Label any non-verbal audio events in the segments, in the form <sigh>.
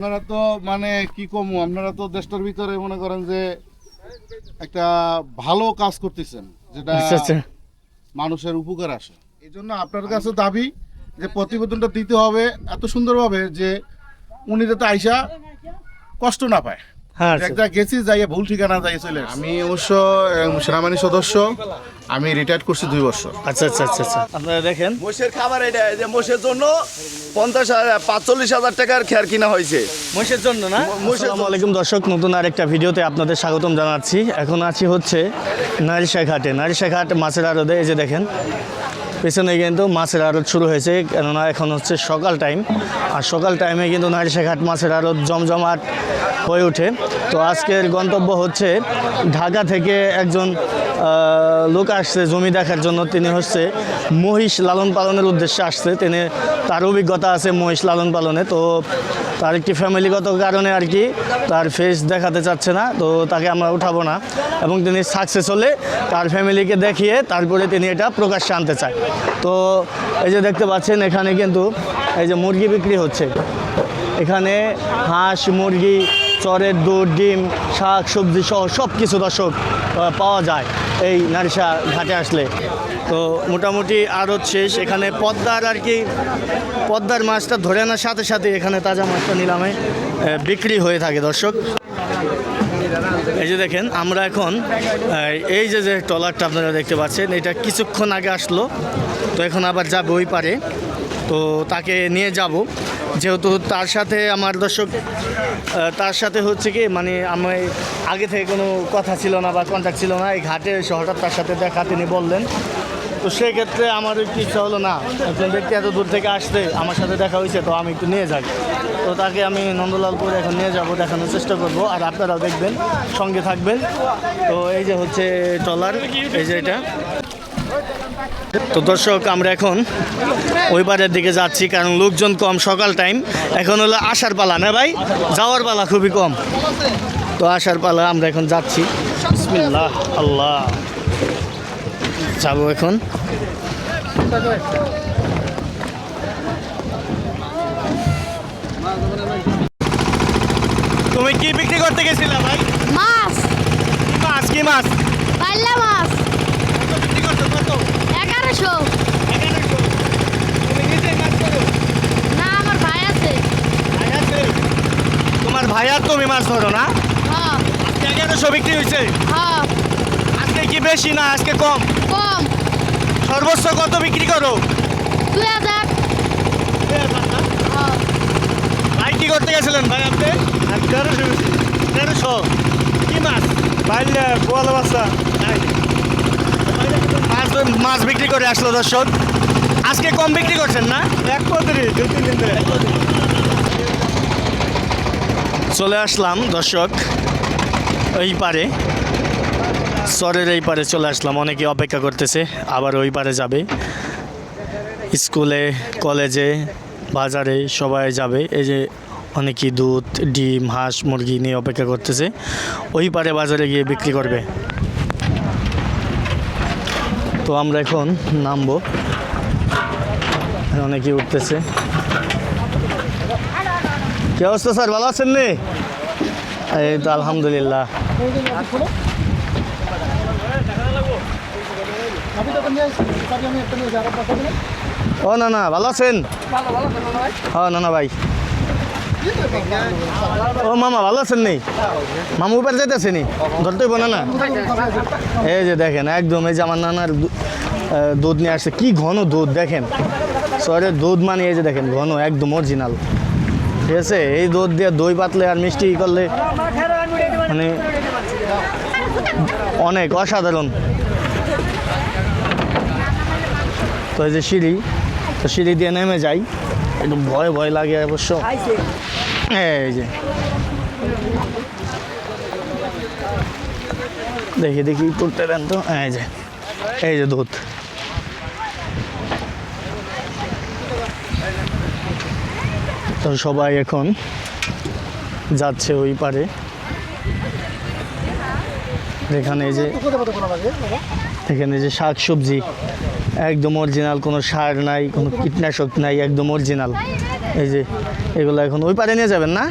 আপনারা তো মানে কি কমু আপনারা তো দেশটার ভিতরে মনে করেন যে একটা ভালো কাজ করতেছেন যেটা আচ্ছা আচ্ছা। মানুষের উপকার আসে। এই জন্য আপনার কাছে দাবি যে প্রতিবেদনটা দিতে হবে এত সুন্দরভাবে যে উনি যাতে আইসা কষ্ট না পায়। হ্যাঁ এক গেছি যাইয়ে ভুল ঠিকানা যাই চলে আমি অবশ্য সেনাবাহিনী সদস্য আমি রিটায়ার করছি দুই বছর। আচ্ছা আচ্ছা আচ্ছা আচ্ছা। আপনারা দেখেন। মোষের খাবার এটা যে মোষের জন্য পঞ্চাশ হাজার পাঁচচল্লিশ হাজার টাকার খেয়ার কিনা হয়েছে। মহিষের জন্য না? আসসালামু আলাইকুম দর্শক নতুন আরেকটা ভিডিওতে আপনাদের স্বাগতম জানাচ্ছি। এখন আছি হচ্ছে নারিশা ঘাটে নারিশা ঘাট মাছের আড়তে এই যে দেখেন পেছনে কিন্তু মাছের আড়ত শুরু হয়েছে কেননা এখন হচ্ছে সকাল টাইম আর সকাল টাইমে কিন্তু নারিশা ঘাট মাছের আড়ত জমজমাট হয়ে ওঠে। তো আজকের গন্তব্য হচ্ছে ঢাকা থেকে একজন লোক আসছে জমি দেখার জন্য। তিনি হচ্ছে মহিষ লালন পালনের উদ্দেশ্যে আসছে। তিনি তার অভিজ্ঞতা আছে মহিষ লালন পালনে। তো তার একটি ফ্যামিলিগত কারণে আর কি তার ফেস দেখাতে চাচ্ছে না। তো তাকে আমরা উঠাবো না। এবং তিনি সাকসেস হলে তার ফ্যামিলিকে দেখিয়ে তারপরে তিনি এটা প্রকাশ্যে আনতে চায়। তো এই যে দেখতে পাচ্ছেন, এখানে কিন্তু এই যে মুরগি বিক্রি হচ্ছে। এখানে হাঁস, মুরগি চরের দুধ, ডিম, শাক, সবজি সহ সব কিছু দর্শক পাওয়া যায় এই নারিশা ঘাটে আসলে। তো মোটামুটি আড়ত শেষ। এখানে পদ্মার আর কি, পদ্মার মাছটা ধরে আনার সাথে সাথে এখানে তাজা মাছটা নিলামে বিক্রি হয়ে থাকে দর্শক। এই যে দেখেন, আমরা এখন এই যে যে ট্রলারটা আপনারা দেখতে পাচ্ছেন, এটা কিছুক্ষণ আগে আসলো। তো এখন আবার যাবে ওই পারে। তো তাকে নিয়ে যাব। যেহেতু তার সাথে আমার দর্শক তার সাথে হচ্ছে কি মানে আমি আগে থেকে কোনো কথা ছিল না বা কন্ট্যাক্ট ছিল না। এই ঘাটে এসে হঠাৎ তার সাথে দেখা, তিনি বললেন। তো সেক্ষেত্রে আমার একটু ইচ্ছা হলো না, একজন ব্যক্তি এত দূর থেকে আসতে আমার সাথে দেখা হয়েছে, তো আমি একটু নিয়ে যাই। তো তাকে আমি নন্দলালপুরে এখন নিয়ে যাব, দেখানোর চেষ্টা করব। আর আপনারাও দেখবেন, সঙ্গে থাকবেন। তো এই যে হচ্ছে ট্রলার, এই যে এটা। তো দর্শক আমরা এখন ওই পারের দিকে যাচ্ছি কারণ লোকজন কম সকাল টাইম এখন হলো আসার পালা না ভাই? যাওয়ার পালা খুবই কম। তো আসার পালা আমরা এখন যাচ্ছি। বিসমিল্লাহ আল্লাহ। যাব এখন। তুমি কি বিক্রি করতে গেছিলা ভাই? মাছ। কি মাছ কি মাছ? পাল্লা মাছ কত বিক্রি করছ কত এগারোশো না আমার ভাই আছে। তোমার ভাই আর তুমি মাছ ধরো না? হ্যাঁ। এগারোশো বিক্রি হয়েছে? হ্যাঁ। আজকে কি বেশি না আজকে কম? কম। সর্বোচ্চ কত বিক্রি করো? দুই হাজার। হ্যাঁ। ভাই কি করতে গেছিলেন ভাই আপনি? তেরোশো তেরোশো কি মাছ? পাইলে বোয়ালা বাচ্চা। মাছ বিক্রি করে আসলো দর্শক। আজকে কম বিক্রি করছেন না? এক পঁয়ত্রিশ তিন দিন চলে আসলাম দর্শক। এই পারে। সরের এই পারে চলে আসলাম অনেকে অপেক্ষা করতেছে আবার ওই পারে যাবে। স্কুলে কলেজে বাজারে সবাই যাবে এই যে অনেকেই দুধ ডিম হাঁস মুরগি নিয়ে অপেক্ষা করতেছে। ওই পারে বাজারে গিয়ে বিক্রি করবে। তো আমরা এখন নামবো। অনেকেই উঠতেছে। কি অবস্থা স্যার ভালো আছেন নি? এই তো আলহামদুলিল্লাহ। ও না না ভালো আছেন? ও না না ভাই। ও, মামা, ভালো আছেন নি? মামু উপরে যাইতেছে নি? ধরতে হইব না এই যে দেখেন, একদম এই যে আমার নানার দুধ নিয়ে আসছে। কি ঘন দুধ, দেখেন। শহরের দুধ মানে এই যে দেখেন, ঘন, একদম অরিজিনাল ঠিক আছে? এই দুধ দিয়ে দই পাতলে আর মিষ্টি করলে মানে অনেক অসাধারণ। তো এই যে সিঁড়ি, তো সিঁড়ি দিয়ে নেমে যাই। একটু ভয় ভয় লাগে অবশ্য। এই যে। দেখি দেখি তুলতে দেন তো। এই যে এই যে দুধ। তো সবাই এখন যাচ্ছে ওই পারে। এখানে যে এখানে যে শাক সবজি একদম অরিজিনাল কোনো সার নাই কোনো কীটনাশক নাই একদম অরিজিনাল এই যে এগুলো এখন ওই পারে নিয়ে যাবেন না?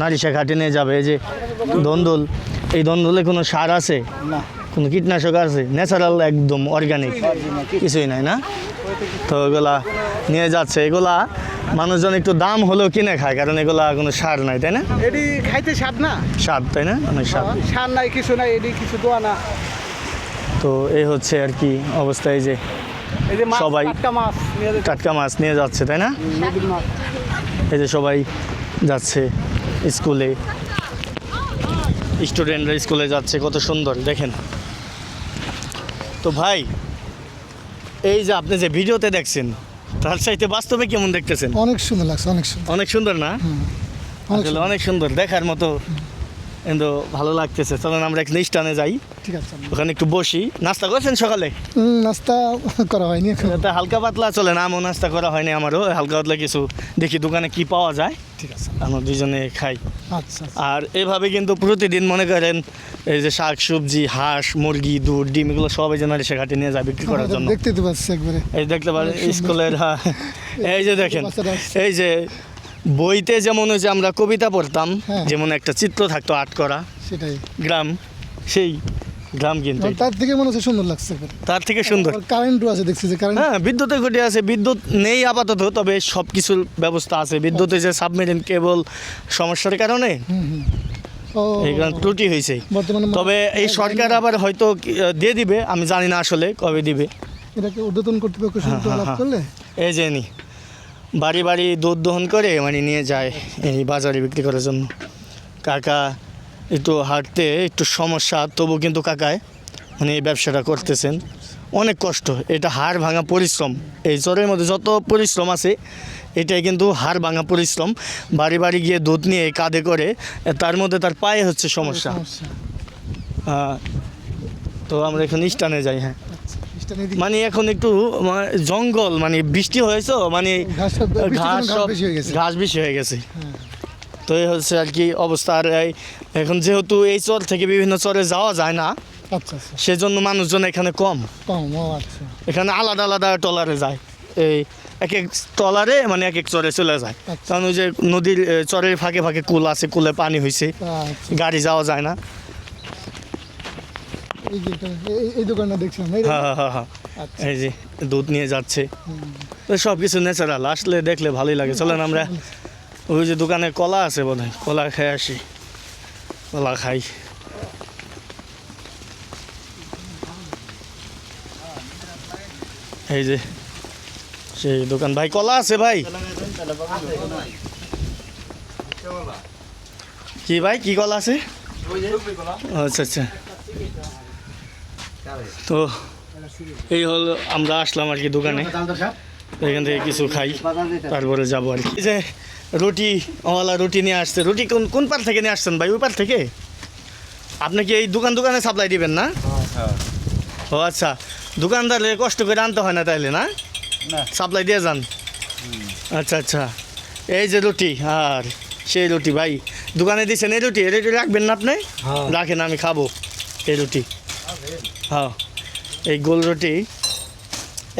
নারিশা ঘাটে নিয়ে যাবে এই যে দন্দুল। এই দন্দুলে কোনো সার আছে? কোনো কীটনাশক আছে? ন্যাচারাল একদম অর্গানিক কিছুই নাই না? তো এগুলা নিয়ে যাচ্ছে। এগুলা মানুষজন একটু দাম হলেও কিনে খায় কারণ এগুলা কোনো সার নাই তাই না? এটি খাইতে স্বাদ না? স্বাদ তাই না? অনেক স্বাদ। সার নাই কিছু নাই এটি কিছু দোয়া না। তো এই হচ্ছে আর কি অবস্থা এই যে এই যে সবাই- টাটকা মাছ নিয়ে মাছ নিয়ে যাচ্ছে তাই না? এই যে সবাই যাচ্ছে স্কুলে। স্টুডেন্টরা স্কুলে যাচ্ছে কত সুন্দর দেখেন। তো ভাই এই যে আপনি যে ভিডিওতে দেখছেন তার চাইতে বাস্তবে কেমন দেখতেছেন? অনেক সুন্দর লাগছে অনেক সুন্দর। অনেক সুন্দর না? অনেক সুন্দর দেখার মতো কিন্তু ভালো লাগতেছে। চলেন আমরা এক স্টানে যাই। ঠিক আছে। ওখানে একটু বসি। নাস্তা করেছেন সকালে? নাস্তা করা হয়নি হালকা পাতলা চলে না আমও নাস্তা করা হয়নি আমারও। হালকা পাতলা কিছু দেখি দোকানে কি পাওয়া যায়। ঠিক আছে। আমরা দুজনে খাই। আচ্ছা আর এভাবে কিন্তু প্রতিদিন মনে করেন এই যে শাক সবজি হাঁস মুরগি দুধ ডিম এগুলো সবাই এই যে ঘাটে নিয়ে যায় বিক্রি করার জন্য। দেখতে তো পাচ্ছি একবারে। এই দেখতে পারেন স্কুলের হ্যাঁ, এই যে দেখেন এই যে বইতে যেমন ওই যে আমরা কবিতা পড়তাম হ্যাঁ। যেমন একটা চিত্র থাকতো আর্ট করা সেটাই। গ্রাম সেই গ্রাম কিন্তু তার থেকে মনে হচ্ছে সুন্দর লাগছে। তার থেকে সুন্দর। কারেন্টও আছে দেখছি যে কারেন্ট হ্যাঁ বিদ্যুতের খুঁটি আছে বিদ্যুৎ নেই আপাতত তবে সব কিছুর ব্যবস্থা আছে। বিদ্যুতের যে সাবমেরিন কেবল সমস্যার কারণে কারণে ত্রুটি হয়েছে। তবে এই সরকার আবার হয়তো দিয়ে দিবে আমি জানি না আসলে কবে দিবে। এটাকে উদ্বোধন হ্যাঁ, হ্যাঁ। করলে? এই যে নি বাড়ি বাড়ি দুধ দহন করে মানে নিয়ে যায় এই বাজারে বিক্রি করার জন্য। কাকা একটু হাঁটতে একটু সমস্যা তবু কিন্তু কাকায় মানে এই ব্যবসাটা করতেছেন। অনেক কষ্ট এটা হাড় ভাঙা পরিশ্রম। এই জ্বরের মধ্যে যত পরিশ্রম আছে এটাই কিন্তু হাড় ভাঙা পরিশ্রম। বাড়ি বাড়ি গিয়ে দুধ নিয়ে কাঁধে করে তার মধ্যে তার পায়ে হচ্ছে সমস্যা। হ্যাঁ। তো আমরা এখন স্টানে যাই হ্যাঁ। মানে এখন একটু মানে জঙ্গল মানে বৃষ্টি হয়েছে মানে ঘাস সব- ঘাস বেশি হয়ে গেছে। হয়ে। তো এই হচ্ছে আর কি অবস্থা। আর এখন যেহেতু এই চর থেকে বিভিন্ন চরে যাওয়া যায় না আচ্ছা আচ্ছা। সেজন্য মানুষজন এখানে কম। আচ্ছা। এখানে আলাদা আলাদা টলারে যায়। এই এক এক টলারে মানে এক এক চরে চলে যায়। কারণ ওই যে নদীর চরের ফাঁকে ফাঁকে কুল আছে কুলে পানি হয়েছে গাড়ি যাওয়া যায় না। এই যে এই- এই দোকানটা দেখছিলাম হ্যাঁ হ্যাঁ হ্যাঁ এই যে দুধ নিয়ে যাচ্ছে। তো সব কিছু ন্যাচারাল আসলে দেখলে ভালোই লাগে। চলেন আমরা ওই যে দোকানে কলা আছে বোধ কলা খেয়ে আসি। কলা খাই। এই যে সেই দোকান। ভাই কলা আছে ভাই? কি ভাই কি কলা আছে? আচ্ছা আচ্ছা। তো এই হলো আমরা আসলাম আর কি দোকানে। এখান থেকে কিছু খাই তারপরে যাব আর কি। যে রুটি ওয়ালা রুটি নিয়ে আসছে। রুটি কোন কোন পার থেকে নিয়ে আসছেন ভাই? ওই পার থেকে? আপনি কি এই দোকান দোকানে সাপ্লাই দিবেন না? ও আচ্ছা দোকানদারে কষ্ট করে আনতে হয় না তাইলে না? সাপ্লাই দিয়ে যান। আচ্ছা আচ্ছা। এই যে রুটি আর সেই রুটি ভাই। দোকানে দিচ্ছেন এই রুটি এই রুটি রাখবেন না আপনি? রাখেন আমি খাব এই রুটি। হ্যাঁ এই গোল রুটি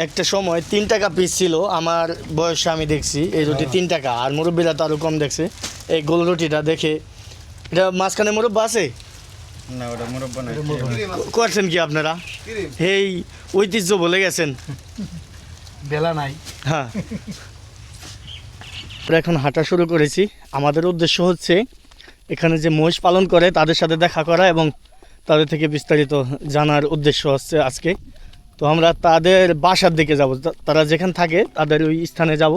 একটা সময় তিন টাকা পিস ছিল আমার বয়সে আমি দেখছি এই রুটি তিন টাকা আর মুরব্বীরা তো আরও কম দেখছে। এই গোল রুটিটা দেখে এটা মাঝখানে মুরব্বা আছে? করছেন কি আপনারা? এই ঐতিহ্য বলে গেছেন। বেলা নাই। হ্যাঁ। আমরা এখন হাঁটা শুরু করেছি। আমাদের উদ্দেশ্য হচ্ছে এখানে যে মহিষ পালন করে তাদের সাথে দেখা করা এবং তাদের থেকে বিস্তারিত জানার উদ্দেশ্য হচ্ছে আজকে। তো আমরা তাদের বাসার দিকে যাব। তারা যেখানে থাকে, তাদের ওই স্থানে যাব।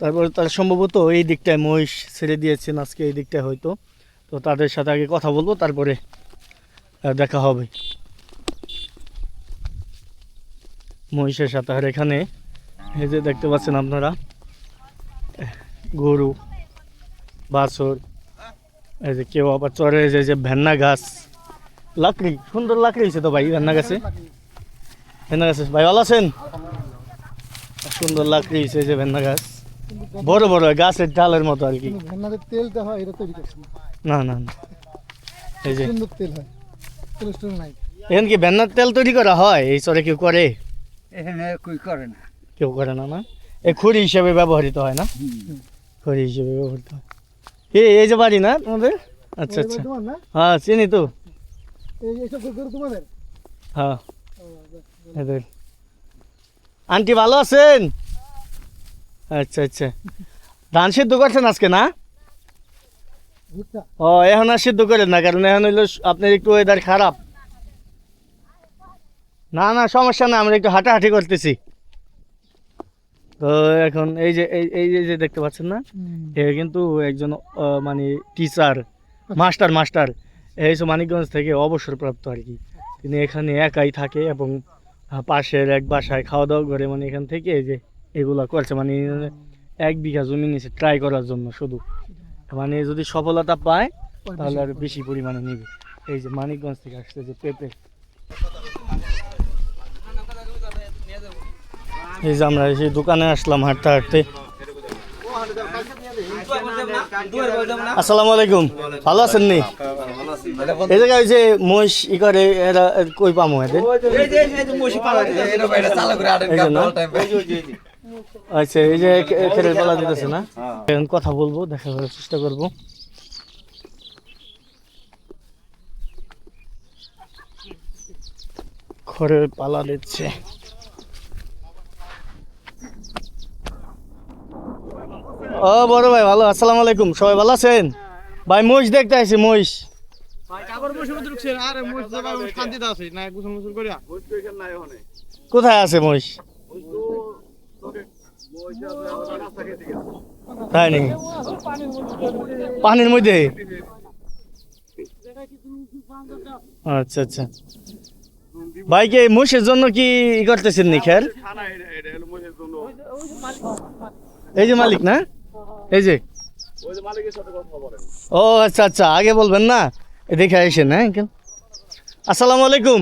তারপরে তারা সম্ভবত এই দিকটায় মহিষ ছেড়ে দিয়েছেন আজকে, এই দিকটায় হয়তো। তো তাদের সাথে আগে কথা বলব, তারপরে দেখা হবে। মহিষের সাথে। আর এখানে এই যে দেখতে পাচ্ছেন আপনারা, গরু, বাছর, এই যে কেউ আবার চরে যে যে ভেন্না গাছ। লাকড়ি সুন্দর লাকড়ি হয়েছে তো ভাই ভেন্না গাছে? ভেন্না গাছে ভাই ভালো আছেন? সুন্দর লাকড়ি হয়েছে যে ভেন্না গাছ। বড় বড় গাছের ডালের মতো আর কি। হয় এটা তৈরি না না না। এই যে তেল হয় কোলেস্ট্রল নাই। এখন কি ভেন্নার তেল তৈরি করা হয়? এই চরে কেউ করে? এখানে কই করে না। কেউ করে না না? এই খড়ি হিসেবে ব্যবহৃত হয় না? খড়ি হিসেবে ব্যবহৃত হয়। এই এই যে বাড়ি না তোমাদের? আচ্ছা আচ্ছা। হ্যাঁ চিনি তো। আন্টি ভালো আছেন? আচ্ছা আচ্ছা। ধান সিদ্ধ করছেন আজকে না? ও এখন আর সিদ্ধ করেন না কারণ এখন হইল আপনার একটু ওয়েদার খারাপ। না না সমস্যা না আমরা একটু হাঁটাহাঁটি করতেছি। তো এখন এই যে এই যে দেখতে পাচ্ছেন না? এ কিন্তু একজন মানে টিচার মাস্টার মাস্টার এই সব মানিকগঞ্জ থেকে অবসরপ্রাপ্ত আর কি। তিনি এখানে একাই থাকে এবং পাশের এক বাসায় খাওয়া দাওয়া করে মানে এখান থেকে এই যে এগুলা করছে। মানে এক বিঘা জমি নিচে ট্রাই করার জন্য শুধু। মানে যদি সফলতা পায় তাহলে আর বেশি পরিমাণে নিবে। এই যে মানিকগঞ্জ থেকে আসছে যে পেঁপে। এই যে আমরা সেই দোকানে আসলাম হাঁটতে হাঁটতে। আসসালামু আলাইকুম। ভালো আছেন নি? এই জায়গায় যে মহিষ ই করে, এরা কই পামো এদের? আচ্ছা এই যে পালা দিতেছে না? এখন কথা বলব, দেখা করার চেষ্টা করব। খড়ের পালা দিচ্ছে। ও বড় ভাই, ভালো, আসসালামু আলাইকুম। সবাই ভালো আছেন? ভাই, মহিষ দেখতে আসি, মহিষ। কোথায় আছে মহিষ? তাই নাকি? পানির মধ্যে? আচ্ছা আচ্ছা। ভাইকে মহিষের জন্য কি করতেছেন নি? খের? এই যে মালিক না? এই যে। ও আচ্ছা আচ্ছা। আগে বলবেন না? দেখে আসেন হ্যাঁ uncle? আসসালামু আলাইকুম।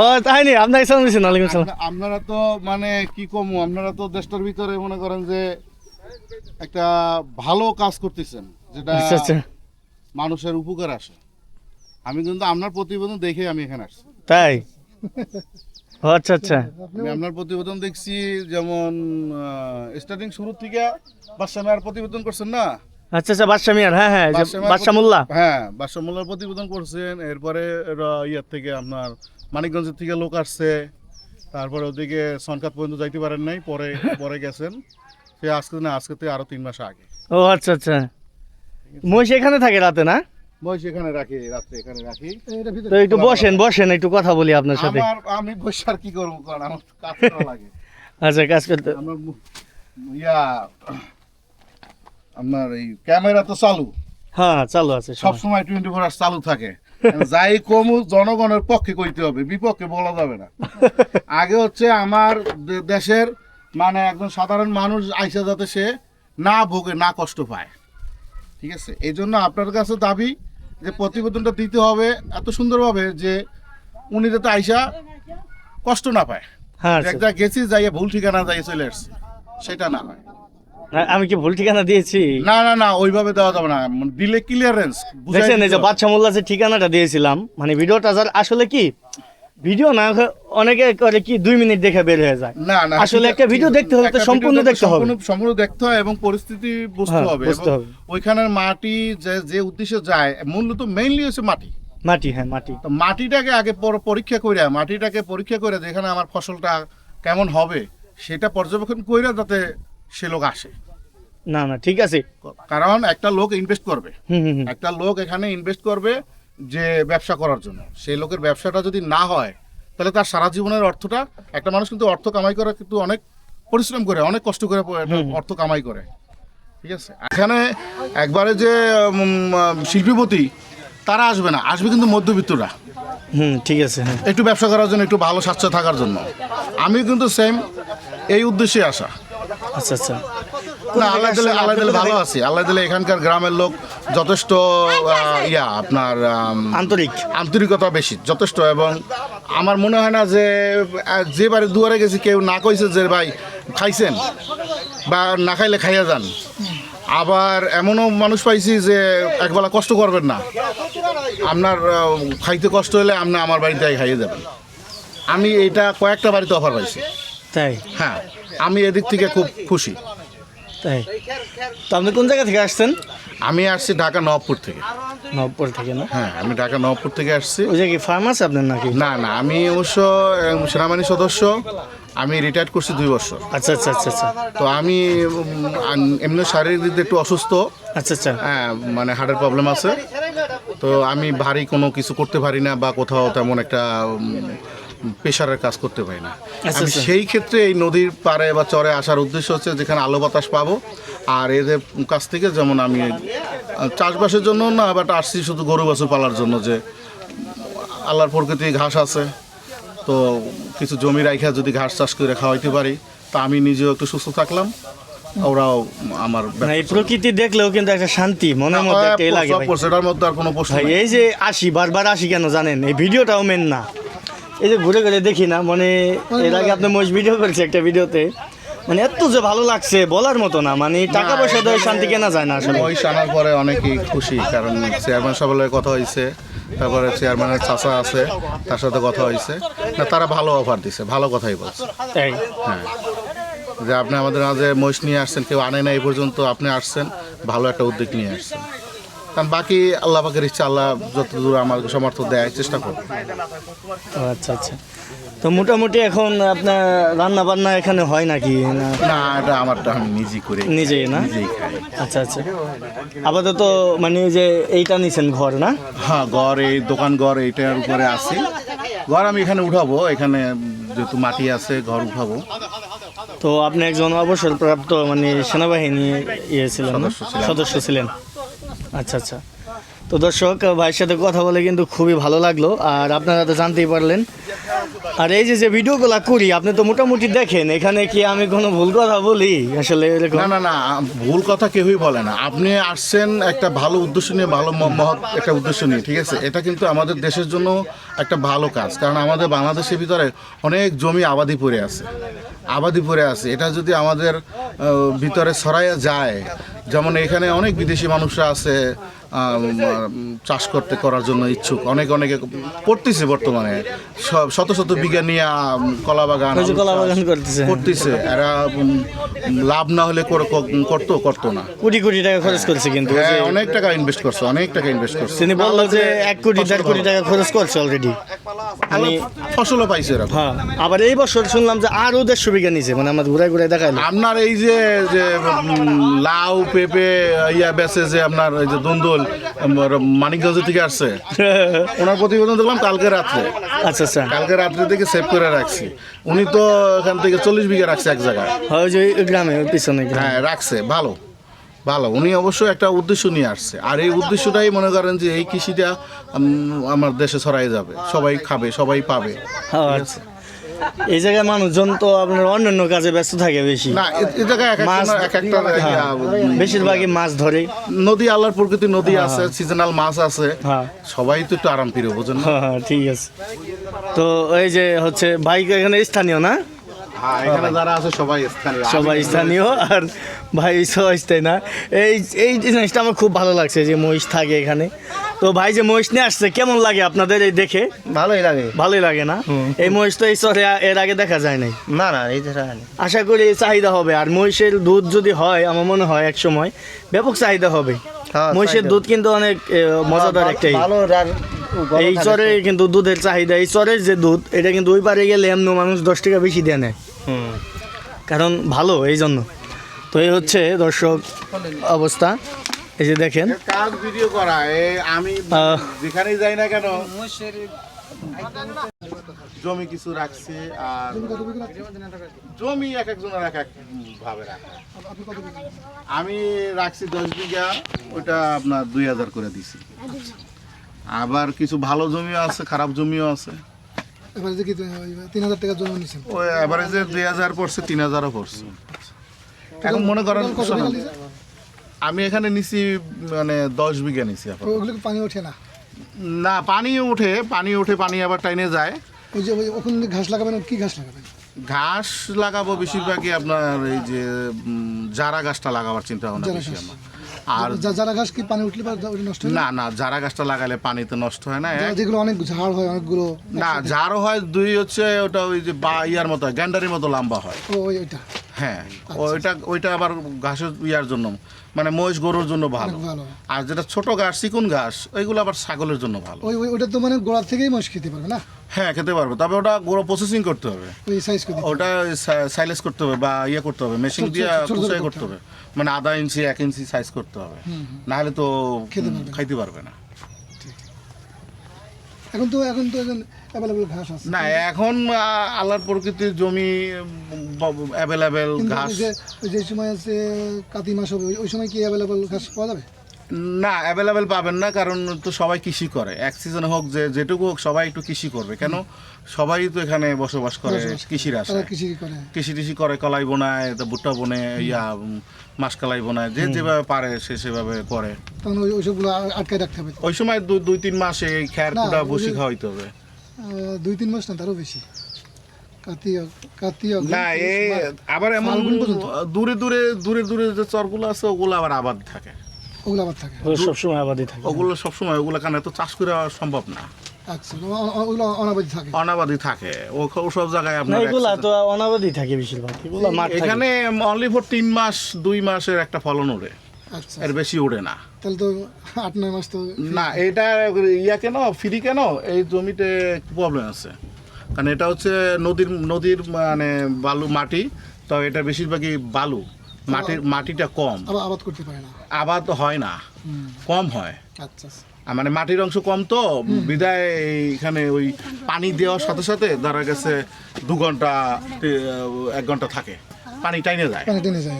ও তাই নি আপনাকে সালাম দিচ্ছেন ওয়ালাইকুম সালাম। আপনারা তো মানে কি কম আপনারা তো দেশটার ভিতরে মনে করেন যে একটা ভালো কাজ করতেছেন যেটা আচ্ছা আচ্ছা। মানুষের উপকার আসে। আমি কিন্তু আপনার প্রতিবেদন দেখে আমি এখানে আসছি। তাই? আচ্ছা আচ্ছা। আমি আপনার প্রতিবেদন দেখছি যেমন স্টার্টিং শুরু থেকে বাদশা মেয়ার প্রতিবেদন করছেন না? আচ্ছা আচ্ছা বাদশা মিয়ার হ্যাঁ হ্যাঁ বাদশা মোল্লা। হ্যাঁ বাদশা মোল্লার প্রতিবেদন করছেন এরপরে ইয়ার থেকে আপনার মানিকগঞ্জের থেকে লোক আসছে তারপরে ওদিকে সনকাত পর্যন্ত যাইতে পারেন নাই পরে <laughs> পরে গেছেন। সে আজকে না আজকে থেকে আরও তিন মাস আগে। ও আচ্ছা আচ্ছা। মহিষ এখানে থাকে রাতে না? বয়স এখানে রাখি রাত্রে এখানে রাখি। তো একটু বসেন বসেন একটু কথা বলি আপনার সাথে। আমি বসে আর কি করব কারণ আমার কাজ করা লাগে। আচ্ছা কাজ করতে আমার ইয়া আপনার এই ক্যামেরা তো চালু। হ্যাঁ চালু আছে সব সময়। টোয়েন্টি ফোর আওয়ার্স চালু থাকে। যাই কম জনগণের পক্ষে কইতে হবে বিপক্ষে বলা যাবে না। <laughs> আগে হচ্ছে আমার দেশের মানে একজন সাধারণ মানুষ আইসা যাতে সে না ভোগে না কষ্ট পায়। ঠিক আছে? এই জন্য আপনার কাছে দাবি যে প্রতিবেদনটা দিতে হবে এত সুন্দরভাবে যে উনি যাতে আইসা কষ্ট না পায়। হ্যাঁ। একটা গেছি যাইয়া ভুল ঠিকানা যাইয়া চলে আসছে সেটা না হয়। আমি কি ভুল ঠিকানা দিয়েছি? না না না ওইভাবে দেওয়া যাবে না। মানে দিলে ক্লিয়ারেন্স দেখছেন এই যে বাদশা মোল্লা যে ঠিকানাটা দিয়েছিলাম মানে ভিডিওটা যার আসলে কি ভিডিও না অনেকে করে কি দুই মিনিট দেখে বের হয়ে যায়। না না আসলে একটা ভিডিও দেখতে একটা সম্পূর্ণ দেখতে হবে। সম্পূর্ণ- দেখতে হয় এবং পরিস্থিতি বুঝতে হ্যাঁ, হবে। হবে। ওইখানের মাটি যে যে উদ্দেশ্যে যায় মূলত মেইনলি হচ্ছে মাটি। মাটি হ্যাঁ মাটি। তো মাটিটাকে আগে পরীক্ষা করে মাটিটাকে পরীক্ষা করে যেখানে আমার ফসলটা কেমন হবে সেটা পর্যবেক্ষণ করে যাতে সে লোক আসে। না না ঠিক আছে। কারণ একটা লোক ইনভেস্ট করবে। একটা লোক এখানে ইনভেস্ট করবে যে ব্যবসা করার জন্য। সেই লোকের ব্যবসাটা যদি না হয় তাহলে তার সারা জীবনের অর্থটা একটা মানুষ কিন্তু অর্থ কামাই করে কিন্তু অনেক পরিশ্রম করে অনেক কষ্ট করে অর্থ কামাই করে। ঠিক আছে? এখানে একবারে যে শিল্পীপতি তারা আসবে না আসবে কিন্তু মধ্যবিত্তরা। হুম ঠিক আছে হ্যাঁ। একটু ব্যবসা করার জন্য একটু ভালো স্বাস্থ্য থাকার জন্য। আমি কিন্তু সেম এই উদ্দেশ্যে আসা। আচ্ছা আচ্ছা। না আল্লাহ দিলে আল্লাহ দিলে ভালো আছি। আল্লাহ দিলে এখানকার গ্রামের লোক যথেষ্ট ইয়া আপনার আন্তরিক। আন্তরিকতা বেশি যথেষ্ট। এবং আমার মনে হয় না যে আহ, যে বাড়ি দুয়ারে গেছি কেউ না কইছে যে ভাই খাইছেন বা না খাইলে খাইয়া যান। আবার এমনও মানুষ পাইছি যে একবেলা কষ্ট করবেন না। আপনার খাইতে কষ্ট হলে আপনি আমার বাড়িতে খাইয়ে যাবেন। আমি এটা কয়েকটা বাড়িতে অফার পাইছি। তাই? হ্যাঁ। আমি এদিক থেকে খুব খুশি। তাই? তো আপনি কোন জায়গা থেকে আসছেন? আমি আসছি ঢাকা নবপুর থেকে। নবপুর থেকে না? হ্যাঁ আমি ঢাকা নবপুর থেকে আসছি। ওই যে কি ফার্ম আছে আপনার নাকি? না না আমি অবশ্য সেনাবাহিনী সদস্য। আমি রিটায়ার করছি দুই বছর। আচ্ছা আচ্ছা আচ্ছা আচ্ছা। তো আমি এমনি শারীরিক দিক দিয়ে একটু অসুস্থ। আচ্ছা আচ্ছা। হ্যাঁ মানে হার্টের প্রবলেম আছে। তো আমি ভারী কোনো কিছু করতে পারি না বা কোথাও তেমন একটা প্রেশারের কাজ করতে পারি না। আচ্ছা, আমি আচ্ছা। সেই ক্ষেত্রে এই নদীর পাড়ে বা চরে আসার উদ্দেশ্য হচ্ছে যেখানে আলো বাতাস পাবো। আর এদের কাছ থেকে যেমন আমি চাষবাসের জন্য না বাট আসছি শুধু গরু বাছুর পালার জন্য যে আল্লাহর প্রকৃতি ঘাস আছে। তো কিছু জমি রাইখা যদি ঘাস চাষ করে খাওয়াইতে পারি তা আমি নিজেও একটু সুস্থ থাকলাম। ওরাও আমার এই প্রকৃতি দেখলেও কিন্তু একটা শান্তি মনের মধ্যে একটা লাগে। সেটার মধ্যে আর কোনো প্রশ্ন এই যে আসি বারবার আসি কেন জানেন? এই ভিডিওটাও মেন না। এই যে ঘুরে ঘুরে দেখি না মানে এর আগে আপনি মোজ ভিডিও করেছে একটা ভিডিওতে মানে এত যে ভালো লাগছে বলার মতো না মানে টাকা পয়সা দিয়ে শান্তি কেনা যায় না আসলে। মহিষ আনার পরে অনেকেই খুশি কারণ চেয়ারম্যান সাহেবের কথা হয়েছে তারপরে চেয়ারম্যানের চাচা আছে তার সাথে কথা হয়েছে না তারা ভালো অফার দিছে ভালো কথাই বলছে। তাই? হ্যাঁ। যে আপনি আমাদের মাঝে মহিষ নিয়ে আসছেন কেউ আনে না এই পর্যন্ত আপনি আসছেন ভালো একটা উদ্যোগ নিয়ে আসছেন। কারণ বাকি আল্লাহ পাকের ইচ্ছা আল্লাহ যতদূর আমার সমর্থ দেয় চেষ্টা করব আচ্ছা আচ্ছা। তো মোটামুটি এখন আপনার রান্না বান্না এখানে হয় নাকি? না? এটা আমারটা আমি নিজেই করে নিজেই না? নিজেই খাই। আচ্ছা আচ্ছা। আপাতত মানে যে এইটা নিছেন ঘর না? হ্যাঁ ঘর এই দোকান ঘর এইটার উপরে আছি। ঘর আমি এখানে উঠাবো এখানে যেহেতু মাটি আছে ঘর উঠাবো। তো আপনি একজন অবসরপ্রাপ্ত মানে সেনাবাহিনী ইয়ে ছিলেন। সদস্য ছিলেন। আচ্ছা আচ্ছা। তো দর্শক, ভাইয়ের সাথে কথা বলে কিন্তু খুবই ভালো লাগল। আর আপনারা তো জানতেই পারলেন আর এই যে যে ভিডিওগুলো করি, আপনি তো মোটামুটি দেখেন, এখানে কি আমি কোনো ভুল কথা বলি? আসলে না না না, ভুল কথা কেউই বলে না। আপনি আসছেন একটা ভালো উদ্দেশ্য নিয়ে, ভালো মহৎ একটা উদ্দেশ্য নিয়ে, ঠিক আছে? এটা কিন্তু আমাদের দেশের জন্য একটা ভালো কাজ, কারণ আমাদের বাংলাদেশের ভিতরে অনেক জমি আবাদি পড়ে আছে। আবাদি পড়ে আছে। এটা যদি আমাদের ভিতরে ছড়াইয়া যায়, যেমন এখানে অনেক বিদেশি মানুষরা আছে চাষ করতে করার জন্য ইচ্ছুক। অনেক অনেকে পড়তেছে বর্তমানে। শত শত নিয়ে কলা বাগান করতেছে। এরা লাভ না হলে করে- করতো করতো না। কোটি কোটি টাকা খরচ করছে কিন্তু হ্যাঁ অনেক টাকা ইনভেস্ট করছে অনেক টাকা ইনভেস্ট করছে। তিনি বলল যে এক কোটি দেড় কোটি টাকা খরচ করছে অলরেডি আল্লাহ ফসলও পাইছে এরকম হ্যাঁ আবার এই বছর শুনলাম যে আরও দেড়শো বিঘা নিছে মানে আমার ঘুরাই ঘুরাই দেখাইলো। আপনার এই যে যে লাউ পেঁপে ইয়া বেচে যে আপনার এই যে দন্দুল মানিকগঞ্জ থেকে আসছে। ওনার প্রতিবেদন দেখলাম কালকে রাত্রে। আচ্ছা আচ্ছা। কালকে রাত্রে থেকে সেভ করে রাখছি। উনি তো এখান থেকে চল্লিশ বিঘা রাখছে এক জায়গায়। হয় যে গ্রামে পিছনে হ্যাঁ রাখছে ভালো ভালো। উনি অবশ্যই একটা উদ্দেশ্য নিয়ে আসছে। আর এই উদ্দেশ্যটাই মনে করেন যে এই কৃষিটা আমার দেশে ছড়াই যাবে। সবাই খাবে সবাই পাবে। হ্যাঁ, আচ্ছা। এই জায়গায় মানুষজন তো আপনার অন্যান্য কাজে ব্যস্ত থাকে বেশি। না জায়গায় এক মাছ এক একটা হ্যাঁ, বেশিরভাগই মাছ ধরে। নদী আল্লাহর প্রকৃতি নদী আছে সিজনাল মাছ আছে। হ্যাঁ। সবাই তো একটু আরাম ফিরে বোঝেন? হ্যাঁ হ্যাঁ, ঠিক আছে। তো এই যে হচ্ছে বাইক এখানে স্থানীয় না? হ্যাঁ এখানে যারা আছে সবাই স্থানীয়। সবাই স্থানীয় আর ভাই সবাই তাই না। এই এই জিনিসটা আমার খুব ভালো লাগছে যে মহিষ থাকে এখানে। তো ভাই যে মহিষ নিয়ে আসছে কেমন লাগে আপনাদের এই দেখে? ভালোই লাগে। ভালোই লাগে না? এই মহিষ তো এই শহরে এর আগে দেখা যায় নাই। না না এই আশা করি চাহিদা হবে। আর মহিষের দুধ যদি হয় আমার মনে হয় এক সময় ব্যাপক চাহিদা হবে। হ্যাঁ, মহিষের দুধ কিন্তু অনেক মজাদার একটাই ভালো এই চরে কিন্তু দুধের চাহিদা এই চরের যে দুধ এটা কিন্তু ওই পারে গেলে এমন মানুষ দশ টাকা বেশি দেয় নেয় কারণ ভালো এই জন্য তো এই হচ্ছে দর্শক অবস্থা। এই যে দেখেন। কাজ ভিডিও করা এ আমি যেখানেই যাই না কেন জমি কিছু রাখছে আর জমি এক একজনের এক এক ভাবে রাখা। আমি রাখছি দশ বিঘা ওটা আপনার দুই হাজার করে দিছি। আবার কিছু ভালো জমিও আছে খারাপ জমিও আছে। এবারে কি তিন হাজার টাকা নিয়েছেন ওই দুই হাজার পড়ছে তিন হাজারও পড়ছে। এখন মনে করেন আমি এখানে নিছি মানে দশ বিঘা নিছি ওগুলো পানি ওঠে না? না পানি ওঠে পানি ওঠে পানি আবার টাইনে যায়। ওই যে ওখানে ঘাস লাগাবেন কি ঘাস লাগাবেন? ঘাস লাগাবো বেশিরভাগই আপনার এই যে জারা গাছটা লাগাবার চিন্তা ভাবনা বেশি আমার। আর যারা ঘাস কি পানি উঠলে নষ্ট না না? যারা গাছটা লাগালে পানিতে নষ্ট হয় না যেগুলো অনেক ঝাড় হয় অনেকগুলো না যারও হয় দুই হচ্ছে ওটা ওই যে বা ইয়ার মতো গ্যান্ডারির মতো লম্বা হয়। ওইটা হ্যাঁ ওইটা ওইটা আবার ঘাসের ইয়ার জন্য মানে মহিষ গরুর জন্য ভালো। আর যেটা ছোট ঘাস চিকুন ঘাস ওইগুলো আবার ছাগলের জন্য ভালো। ওই ওই- ওটা তো মানে গোড়ার থেকেই মশ খেতে পারবে না? হ্যাঁ খেতে পারবে তবে ওটা গুঁড়ো প্রসেসিং করতে হবে। ওটা সাইলেস করতে হবে বা ইয়ে করতে হবে মেশিন দিয়ে করতে হবে। মানে আধা ইঞ্চি এক ইঞ্চি সাইজ করতে হবে। না হলে তো। খাইতে পারবে না। এখন তো এখন তো এখন অ্যাভেলেবল ঘাস আছে। না এখন আল্লাহর প্রকৃতির জমি অ্যাভেলেবেল ঘাস। যে সময় আছে কাতি মাস হবে ওই সময় কি অ্যাভেলেবল ঘাস পাওয়া যাবে? না অ্যাভেলেবেল পাবেন না কারণ তো সবাই কৃষি করে। এক সিজন হোক যে যেটুকু হোক সবাই একটু কৃষি করবে। কেন? সবাই তো এখানে বসবাস করে কৃষির আশায়। কৃষি টিষি করে কলাই বোনায় তো ভুট্টা বোনে ইয়া মাসকলাই বোনায় যে যেভাবে পারে সে সেভাবে করে। তখন ওই ওইসবগুলো আ- আটকায় রাখতে হবে। ওই সময় দুই তিন মাস এই খ্যার কুটা বসি খাওয়াইতে হবে। দুই তিন মাস না তারও বেশি। না আবার এমন দূরে দূরে দূরে দূরে যে চরগুলো আছে ওগুলো আবার আবাদ থাকে। ওগুলো আবার থাকে। সবসময় আবাদি থাকে। ওগুলো সবসময় ওগুলো কারণে তো চাষ করে সম্ভব না। আচ্ছা ওগুলো অনাবাদি থাকে। অনাবাদি থাকে। ও ও সব জায়গায় আপনার এগুলা তো অনাবাদি থাকে বেশিরভাগ। এগুলা এখানে অনলি ফর তিন মাস দুই মাসের একটা ফলন ওঠে আচ্ছা। এর বেশি ওঠে না। তাহলে তো আট নয় মাস তো না এটা ইয়া কেন? ফ্রি কেন? এই জমিতে প্রবলেম আছে। কারণ এটা হচ্ছে নদীর নদীর মানে বালু মাটি তো এটা বেশিরভাগই বালু। মাটির মাটিটা কম। আবাদ করতে পারে না। আবাদ হয় না। কম হয়। আচ্ছা। মানে মাটির অংশ কম তো বিদায় এখানে ওই পানি দেওয়ার সাথে সাথে ধরা গেছে দু ঘণ্টা এক ঘণ্টা থাকে। পানি টাইনে যায়।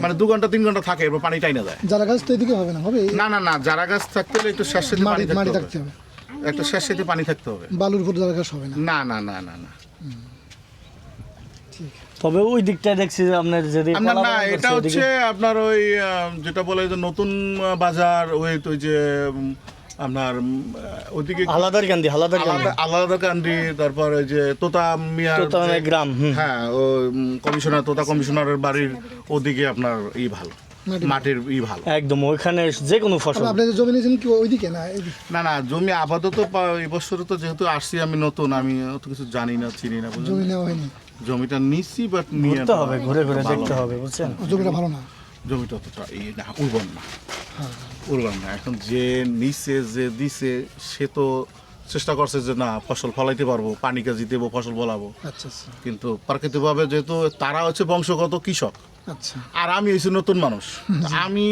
মানে দু ঘণ্টা তিন ঘণ্টা থাকে এরপর পানি টাইনে যায়। যারা গাছ তো এদিকে হবে না হবে? না না না যারা গাছ থাকতে হলে একটু শেষ মাটি থাকতে হবে। একটা শেষ সাথে পানি থাকতে হবে। বালুর উপর যারা গাছ হবে না। না না না না না। তবে ওই দিকটা দেখছি যে আপনার যদি আপনার না এটা হচ্ছে আপনার ওই যেটা বলে যে নতুন বাজার ওই তো যে আপনার ওইদিকে হালাদার কান্দি হালাদার কান্দি। আলাদা আলাদা তারপর ওই যে তোতা মিয়ার তোতা গ্রাম, হ্যাঁ ও কমিশনার তোতা কমিশনারের বাড়ির ওদিকে আপনার ই ভালো মাটির ই ভালো। একদম ওইখানে যে কোনো ফসল। আপনাদের জমি নিয়েছেন কি ওইদিকে না না না জমি আপাতত পা- এই বছর তো যেহেতু আসছি আমি নতুন আমি অত কিছু জানি না চিনি না জমি নেওয়া হয়নি। জমিটা নিচ্ছি বাট নিয়ে ঘুরতে হবে ঘুরে ঘুরে দেখতে হবে বুঝছেন? জমিটা ভালো না? জমিটা অতটা ই না উর্বর না। উর্বর না। এখন যে নিচে যে দিছে সে তো চেষ্টা করছে যে না ফসল ফলাইতে পারব পানি কাজি দেবো ফসল ফলাবো। আচ্ছা আচ্ছা। কিন্তু প্রাকৃতিকভাবে যেহেতু তারা হচ্ছে বংশগত কৃষক। আচ্ছা। আর আমি হচ্ছি নতুন মানুষ। আমি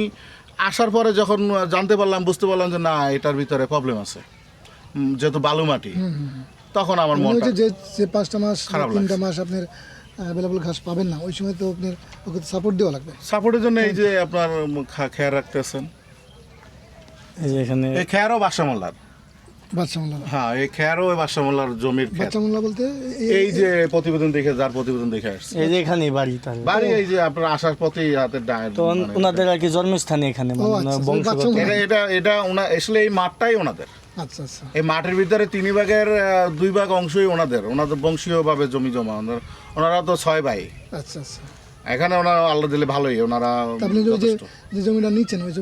আসার পরে যখন জানতে পারলাম বুঝতে পারলাম যে না এটার ভিতরে প্রবলেম আছে। যেহেতু বালু মাটি তখন আমার মানে মনটা যে যে পাঁচটা মাস খারাপ তিনটা মাস আপনার অ্যাভেলেবল ঘাস পাবেন না ওই সময় তো আপনার ওকে সাপোর্ট দেওয়া লাগবে। সাপোর্টের জন্য এই যে আপনার খেয়াল রাখতেছেন? এই যে এখানে এই খেয়ারও বাসামোল্লার। হ্যাঁ এই খেয়ারও ওই বাসামোল্লার জমির খেয়ার। বাচ্চা বলতে এই যে প্রতিবেদন দেখে যার প্রতিবেদন দেখে আসছে। এই যে এখানেই বাড়ি তাহলে। বাড়ি এই যে আপনার আসার পথেই হাতের ডায় তো ওনাদের আর কি জন্মস্থানে এখানে মানে আচ্ছা, এটা এটা এটা ওনা আসলে এই মাঠটাই ওনাদের। এই মাঠের ভিতরে তিন ভাগের দুই ভাগ অংশই ওনাদের। ওনাদের বংশীয়ভাবে জমি জমা। ওনার- তো ছয় ভাই। আচ্ছা আচ্ছা। এখানে ওনারা আল্লাহ দিলে ভালোই ওনারা আপনি যে জমিটা নিচ্ছেন ওই